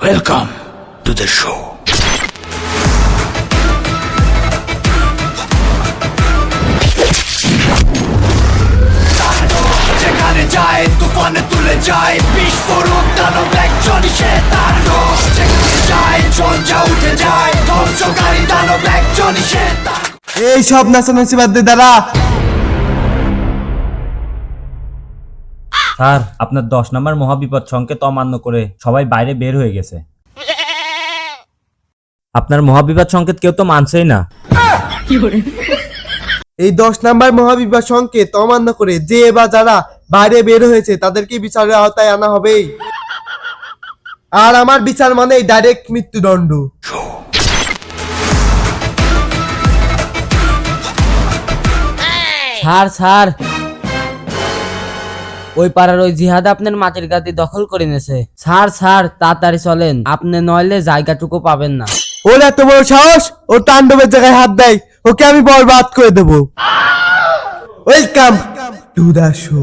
Welcome to the show. যেখানে যায় তুফানে তুলে যায় বিস্ফোরক দানব একজনই সে তার রোষ যেখানে যায় ঝঞ্ঝা উঠে যায় ধ্বংসকারী দানব একজনই সে তার এই সব নাচানাচি বাদ দে দাঁড়া স্যার আপনার দশ নম্বর মহাবিপদ সংকেত অমান্য করে সবাই বাইরে বের হয়ে গেছে। আপনার মহাবিপদ সংকেত কেউ তো মানছেই না। এই দশ নাম্বার মহাবিবাহ সংকেত অমান্য করে যে বা যারা বাইরে বের হয়েছে তাদেরকে বিচারের আওতায় আনা হবেই। আর আমার বিচার মানে ডাইরেক্ট মৃত্যুদণ্ড। স্যার স্যার ওই পাড়ার ওই জিহাদ আপনার মাটির গাদি দখল করে নিয়েছে। স্যার স্যার তাড়াতাড়ি চলেন। আপনি নইলে জায়গাটুকু পাবেন না। ওর এত বড় সাহস ও তাণ্ডবের জায়গায় হাত দেয়। ওকে আমি বরবাদ করে দেবো। Welcome to the show